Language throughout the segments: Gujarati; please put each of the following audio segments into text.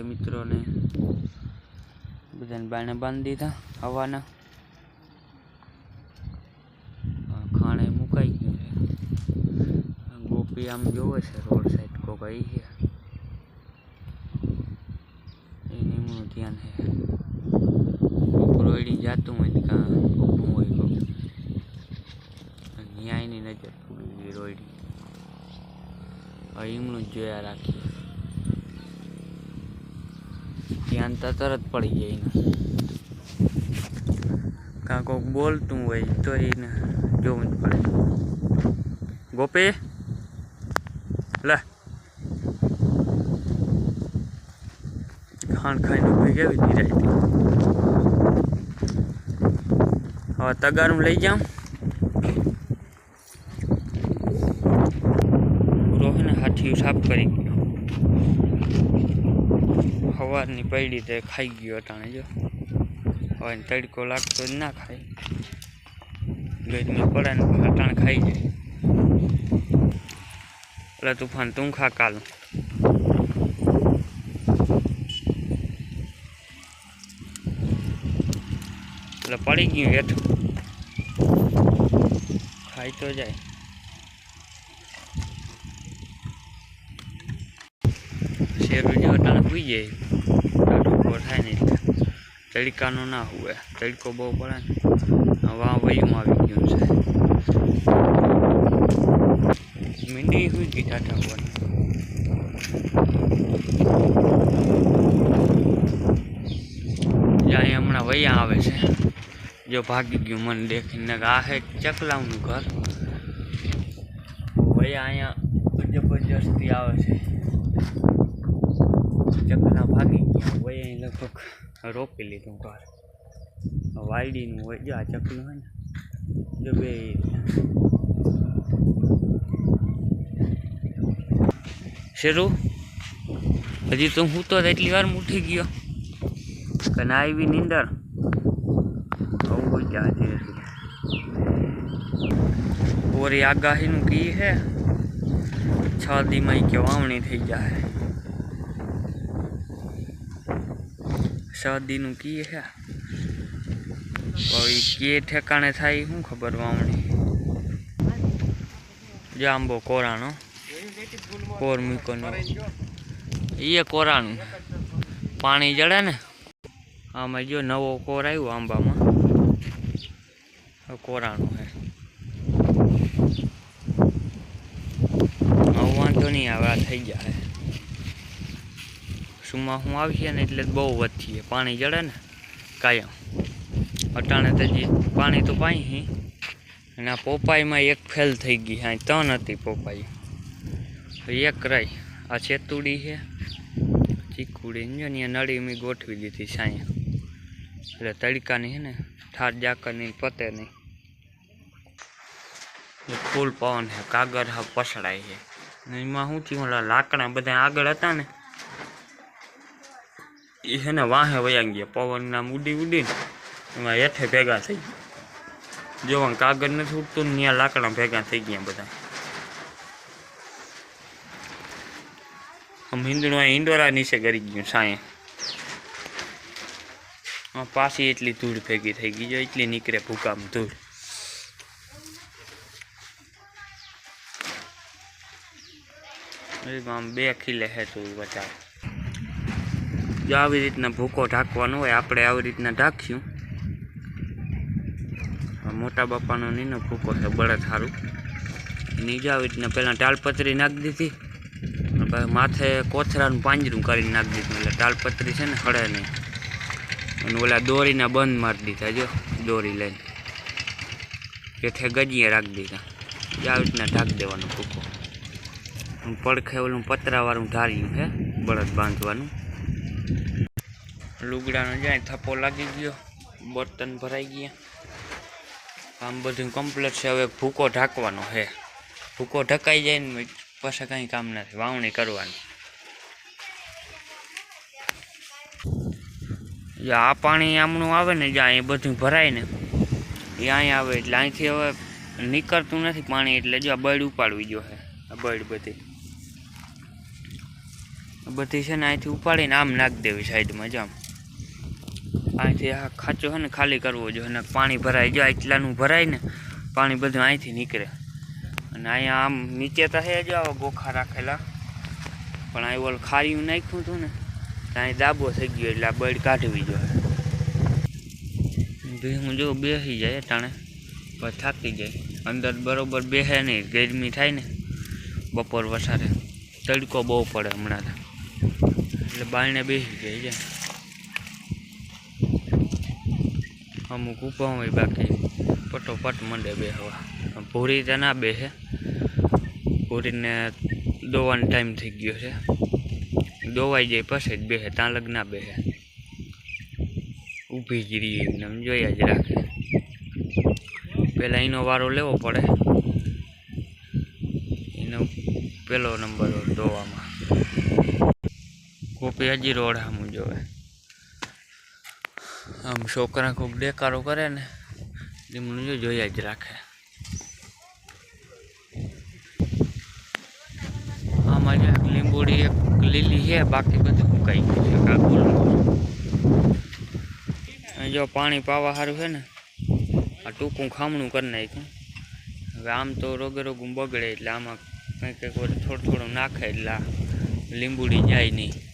બધા મિત્રોને. બધાને બાણે બાંધી દીધા હવાના. ખાણે મુકાઈ ગયું ગોપી આમ જોવે છે રોડ સાઈડ કોક આવી છે. એને એમનું ધ્યાન છે. કોક રોયડી જાતું હોય ને કાં ઊભું હોય કોક. ન્યાયની નજર પૂરી હવે એમનું જ જોયા રાખીએ. ધ્યાન તો તરત પડી જાય એને કાં કોક બોલતું હોય તો એને જોવું જ પડે. ગોપી, લે. ખાણ ખાઈને ઊભી કેવી નિરાયતી હવે તગારું લઈ જાઉં. રોહિને હાથી સાફ કરી સવારની પડી તે ખાઈ ગયો અટાણે, જો. હવે તડકો લાગતો જ ના ખાય. ગરમી પડે ને અટાણે ખાઈ જાય. એટલે તુફાન તું ખા કાલું. એટલે પડી ગયું હેઠું. ખાઈ તો જાય. શેરું જેવા ટાણે પૂઈ જાય. ઊભો થાય ને ના હોય. તડકો બહુ પડે ને વાહ વયું આવી ગયું છે. મીંડી હોય ગઈ ટાટા ઉપર? હમણાં વૈયા આવે છે. જો ભાગી ગયું મને દેખીને આ હે ચકલાવનું ઘર. વૈયા અહીંયા જબરજસ્તી આવે છે. ચકલા ભાગી ગયા હોય અહીં લગભગ રોકી લીધું ઘર. વાયડીનું હોય, જો આ ચકલું હોય ને, જો બે શેરું, હજી તું હું તો એટલી વાર ઉઠી ગયો કે ના આવી નીંદર. આવું ધીરે ધીરે ઓરી આગાહીનું કી હે? છ દીમાં કે વાવણી થઈ જાય છ દીનું કી હે હવે કે ઠેકાણે થાય શું ખબર વાવણી જાંબો કોરાનો કોર મૂકોનો એ કોરાનું પાણી જડે ને આમાં જો નવો કોર આવ્યો આંબામાં કોરાણું હે વાંધો નહીં આવે આ થઈ જાય સુમાં હું આવીએ ને એટલે બહુ વધીએ. પાણી જડે ને કાયમ. અટાણે તો જે પાણી તો પાઈ અને આ પોપાઈમાં એક ફેલ થઈ ગઈ હા ત્રણ હતી પોપાઈ એક રહી. આ ચેતુડી છે. ચીકુડી જો ને નળી મેં ગોઠવી દીધી સાંયા એટલે તડકાની છે ને, ઠાર જાકરની પતે નહીં. ફૂલ પવન છે. કાગળ હા પસડાય છે. એમાં શું થયું? ઓલા લાકડા બધા આગળ હતા ને એ છે ને વાહે વયા ગયા. પવનના ઉડી ઉડીને એમાં હેઠે ભેગા થઈ ગયા. જોવા કાગળ નથી ઉડતું ને ત્યાં લાકડા ભેગા થઈ ગયા બધા. આમ હિંદડું આ હિંડોરા નીચે ગરી ગયું સાંયે. આ પાછી એટલી ધૂળ ભેગી થઈ ગઈ. જો એટલી નીકળે ભૂકામ ધૂળ. એ આમ બે ખીલે હે તું બચાવ જો આવી રીતના ભૂકો ઢાંકવાનો હોય, આપણે આવી રીતના ઢાંક્યું. મોટા બાપાનો નીનો ભૂકો છે બળદ સારું નીચે આવી રીતના પહેલાં ટાલપત્રી નાખી દીધી. માથે કોથરાનું પાંજરું કરીને નાખી દીધું. એટલે ટાલપત્રી છે ને હળે નહીં. અને ઓલા દોરીના બંધ મારી દીધા, જો, દોરી લઈને. હેઠે ગજીએ રાખી દીધા. જે આવી રીતના ઢાંકી દેવાનો ભૂકો. પડખે ઓલું પતરાવાળું ધાર્યું છે, બળદ બાંધવાનું. લુગડાનો જાય થપ્પો લાગી ગયો, બર્તન ભરાઈ ગયા. આમ બધું કમ્પ્લીટ છે, હવે ભૂકો ઢાંકવાનો છે. ભૂકો ઢકાઈ જાય ને પાછા કંઈ કામ નથી, વાવણી કરવાની. આ પાણી આમનું આવે ને જ્યાં એ બધું ભરાય ને, એ અહીં આવે. એટલે અહીંથી હવે નીકળતું નથી પાણી, એટલે જો આ બળ ઉપાડવી જો છે બળ બધી. બધી છે ને અહીંથી ઉપાડીને આમ નાખી દેવી સાઈડમાં જ આમ. અહીંથી આ ખાંચો છે ને ખાલી કરવો જોઈએ અને પાણી ભરાઈ જાય એટલાનું ભરાય ને, પાણી બધું અહીંથી નીકળે. અને અહીંયા આમ નીચે તો હે જો આવા ગોખા રાખેલા. પણ અહીં ઓલ ખારીયું નાખ્યું હતું ને ત્યાં દાબો થઈ ગયો એટલે આ બળ કાઢવી જોઈએ. ભીહું જો બેસી જાય ટાણે થાકી જાય. અંદર બરોબર બેસે નહીં, ગરમી થાય ને, બપોર વસારે. તડકો બહુ પડે હમણાં એટલે બાળને બેસી જાય છે. અમુક હોય, બાકી પટોપટ મંડે બેહવા. ભૂરી તો ના બેસે ભૂરીને દોવાનો ટાઈમ થઈ ગયો છે. દોવાઈ જાય પછી જ બેસે ત્યાં લગ્ન બેસે ઊભી જ રહી એમને, એમ જોયા જ રાખે. પહેલાં એનો વારો લેવો પડે. એનો પહેલો નંબર દોવામાં. ગોપી હજી રોડ સામું જોવે આમ છોકરા કોઈક દેકારો કરે ને એમનું જો જોયા જ રાખે આમાં જે એક લીંબુડી એક લીલી છે બાકી બધું સુકાઈ ગયું છે કાકુલમાં અહીં જો પાણી પાવા સારું છે ને આ ટૂંકું ખામણું કરી નાખ્યું હવે આમ તો રોગે રોગું બગડે એટલે આમાં કંઈક કંઈક બધું થોડું થોડું નાખે એટલે આ લીંબુડી જાય નહીં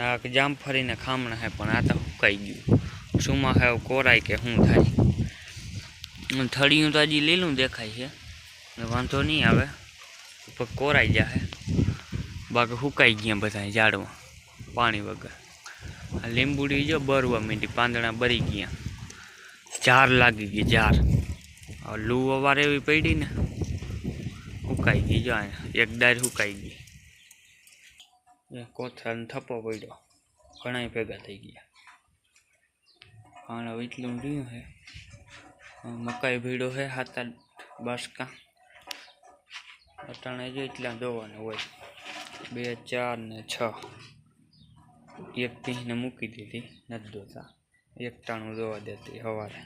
અને જામ ફરીને ખામણા હે, પણ આ તો સુકાઈ ગયું. સુમાં હે કોરાય કે શું થાય. થળિયું તો હજી લીલું દેખાય છે. વાંધો નહીં આવે. પણ કોરાઈ જાય બાકી સુકાઈ ગયા બધા ઝાડમાં પાણી વગર. આ લીંબુડી જો બરવા મીંડી, પાંદડા બરી ગયા. ઝાર લાગી ગઈ, ઝાર. લૂ અવાર એવી પડી ને. સુકાઈ ગઈ જો એક ડાયર સુકાઈ ગઈ. એ કોથરાનો થપ્પો પડ્યો. ઘણા ભેગા થઈ ગયા. હા હવે એટલું રહ્યું છે મકાઈ ભીડો છે સાત આઠ બાસકા. અટાણે જો એટલા દોવાના હોય. બે, ચાર ને છ. એક પીને મૂકી દીધી. નથી દોતા એક ટાણું દોવા દેતી સવારે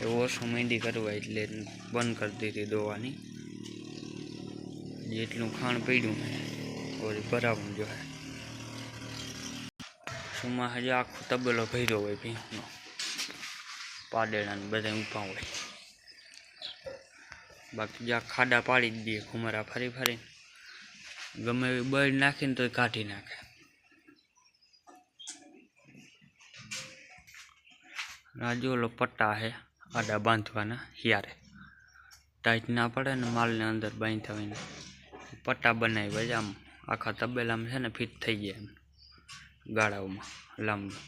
એ ઓછું મહેંદી કરવા એટલે બંધ કરી દીધી દોવાની જેટલું ખાણ પડ્યું ઓલી ભરાવું જોઈએ સુમાં હજી આખો તબેલો ભર્યો હોય ભીંસનો. પાડેડાને બધા ઊભા હોય. બાકી જ્યાં ખાડા પાડી જ દઈએ ઘુમરા ફરી ફરી ગમે એવી બળ નાખીને તો કાઢી નાખે. રાજુ ઓલો પટ્ટા છે આડા બાંધવાના હિયારે. ટાઈટ ના પડે ને માલને અંદર બાંધતા હોય પટ્ટા બનાવ્યા છે આમ. આખા તબેલામાં છે ને ફિટ થઈ ગયા ગાળાઓમાં લાંબા.